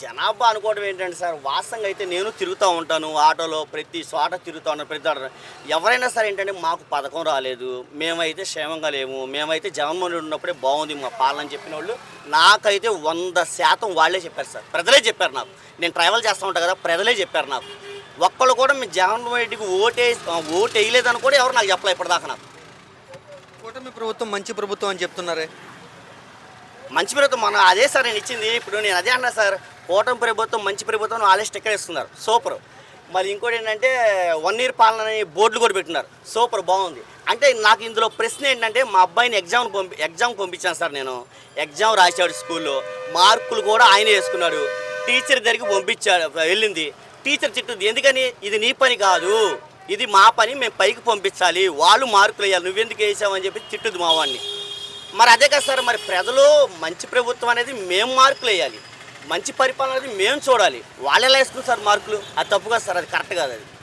జనాభా అనుకోవడం ఏంటంటే సార్ వాస్తవంగా అయితే నేను తిరుగుతూ ఉంటాను ఆటోలో ప్రతి చోట తిరుగుతూ ఉంటాను ప్రతి ఆటో ఎవరైనా సరే ఏంటంటే మాకు పథకం రాలేదు మేమైతే క్షేమంగా లేము మేమైతే జగన్మోహన్ రెడ్డి ఉన్నప్పుడే బాగుంది మా పాలన చెప్పిన వాళ్ళు నాకైతే వంద శాతం వాళ్ళే చెప్పారు సార్. ప్రజలే చెప్పారు నాకు. నేను ట్రావెల్ చేస్తూ ఉంటాను కదా ప్రజలే చెప్పారు నాకు. ఒక్కళ్ళు కూడా మీ జగన్మోహన్ రెడ్డికి ఓటే ఓటు వేయలేదని కూడా ఎవరు నాకు చెప్పలే ఇప్పటిదాకా నాకు. కూటమి ప్రభుత్వం మంచి ప్రభుత్వం అని చెప్తున్నారే? మంచి ప్రభుత్వం మన అదే సార్ నేను ఇచ్చింది ఇప్పుడు నేను అదే అన్నా సార్. కూటమి ప్రభుత్వం మంచి ప్రభుత్వం వాళ్ళే స్టిక్కర్ ఇస్తున్నారు సూపర్. మరి ఇంకోటి ఏంటంటే వన్ ఇయర్ పాలన అని బోర్డులు కూడా పెట్టినారు సూపర్ బాగుంది. అంటే నాకు ఇందులో ప్రశ్న ఏంటంటే మా అబ్బాయిని ఎగ్జామ్ పంపి ఎగ్జామ్ పంపించాను సార్ నేను. ఎగ్జామ్ రాశాడు స్కూల్లో. మార్కులు కూడా ఆయన వేసుకున్నాడు. టీచర్ దగ్గరికి పంపించాడు వెళ్ళింది. టీచర్ తిట్టుంది. ఎందుకని? ఇది నీ పని కాదు. ఇది మా పని మేము పైకి పంపించాలి. వాళ్ళు మార్కులు వేయాలి. నువ్వెందుకు వేసావని చెప్పి తిట్టుది మా వాడిని. మరి అదే కదా సార్ మరి ప్రజలు మంచి ప్రభుత్వం అనేది మేము మార్కులు వేయాలి. మంచి పరిపాలన అనేది మేము చూడాలి. వాళ్ళు ఎలా వేసుకున్నారు సార్ మార్కులు? అది తప్పు కాదు సార్ అది కరెక్ట్ కాదు అది.